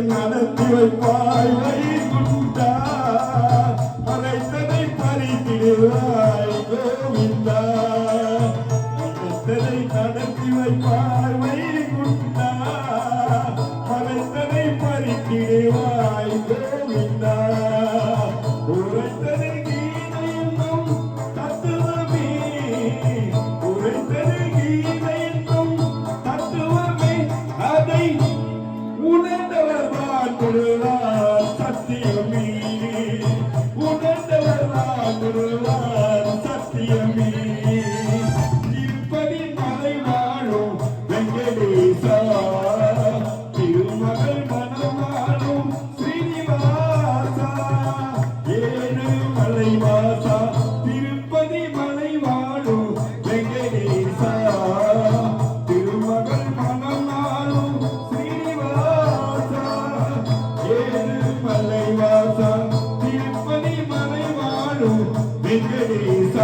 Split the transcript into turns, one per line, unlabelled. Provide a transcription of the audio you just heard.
நடத்தி வைப்பாய். வைகுண்டா அனைத்தனை பறித்திடுவாய். கோவிந்தா அனைத்தனை நடத்தி வைப்பாய். வைகுண்டா அனைத்தனை பறித்திடுவாய். கோவிந்தா உரைத்தனை Hallelujah. Min